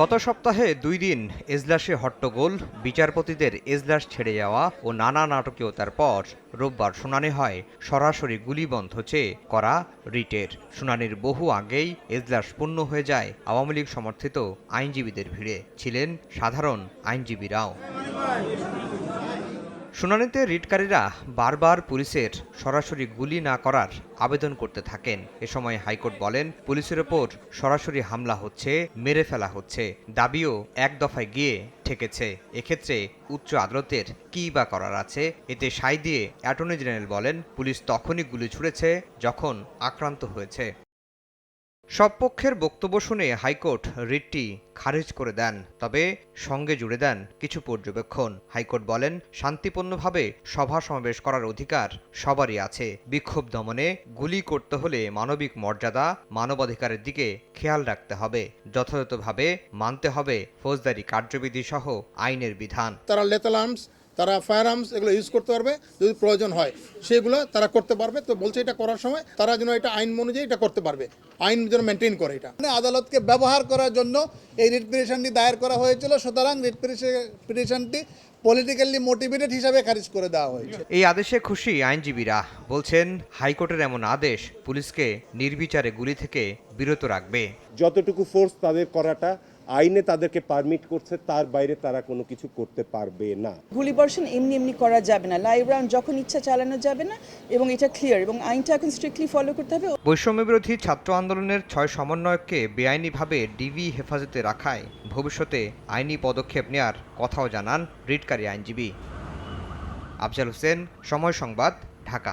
গত সপ্তাহে দুই দিন এজলাসে হট্টগোল, বিচারপতিদের এজলাস ছেড়ে যাওয়া ও নানা নাটকীয়তার পর রোববার শুনানি হয়। সরাসরি গুলিবন্ধ চেয়ে করা রিটের। শুনানির বহু আগেই এজলাস পূর্ণ হয়ে যায় আওয়ামী লীগ সমর্থিত আইনজীবীদের ভিড়ে। ছিলেন সাধারণ আইনজীবীরাও। শুনানিতে রিটকারীরা বারবার পুলিশের সরাসরি গুলি না করার আবেদন করতে থাকেন। এ সময় হাইকোর্ট বলেন, পুলিশের ওপর সরাসরি হামলা হচ্ছে, মেরে ফেলা হচ্ছে। দাবিও এক দফায় গিয়ে ঠেকেছে। এক্ষেত্রে উচ্চ আদালতের কী বা করার আছে? এতে সাই দিয়ে অ্যাটর্নি জেনারেল বলেন, পুলিশ তখনই গুলি ছুড়েছে যখন আক্রান্ত হয়েছে। সব পক্ষের বক্তব্য শুনে হাইকোর্ট রিটটি খারিজ করে দেন, তবে সঙ্গে জুড়ে দেন কিছু পর্যবেক্ষণ। হাইকোর্ট বলেন, শান্তিপূর্ণভাবে সভা সমাবেশ করার অধিকার সবারই আছে। বিক্ষোভ দমনে গুলি করতে হলে মানবিক মর্যাদা, মানবাধিকারের দিকে খেয়াল রাখতে হবে। যথাযথভাবে মানতে হবে ফৌজদারি কার্যবিধি সহ আইনের বিধান। তারা তারা ফায়ার আর্মস এগুলো ইউজ করতে পারবে যদি প্রয়োজন হয়। সেগুলো তারা করতে পারবে। তো বলছে এটা করার সময় তারা যেন এটা আইন অনুযায়ী এটা করতে পারবে। আইন যেন মেনটেন করে এটা। মানে আদালতকে ব্যবহার করার জন্য এই রিট পিটিশনটি দায়ের করা হয়েছিল। সুতরাং রিট পিটিশনটি পলিটিক্যালি মোটিভেটেড হিসাবে খারিজ করে দেওয়া হয়েছে। এই আদেশে খুশি আইনজীবীরা। বলছেন হাইকোর্টের এমন আদেশ পুলিশকে নির্বিচারে গুলি থেকে বিরত রাখবে। যতটুকু ফোর্স তাদের করাটা আইনে তাদেরকে পারমিট করছে তার বাইরে তারা কোনো কিছু করতে পারবে না। গুলিবর্ষণ এমনি এমনি করা যাবে না। লাইভ রাউন্ড যখন ইচ্ছা চালানো যাবে না এবং এটা ক্লিয়ার এবং আইনটা এখন স্ট্রিক্টলি ফলো করতে হবে। বৈষম্য বিরোধী ছাত্র আন্দোলনের ছয় সমন্বয়ককে বেআইনিভাবে ডিবি হেফাজতে রাখায় ভবিষ্যতে আইনি পদক্ষেপ নেয়ার কথাও জানান রিটকারী আইনজীবী। আফজাল হোসেন সময় সংবাদ ঢাকা।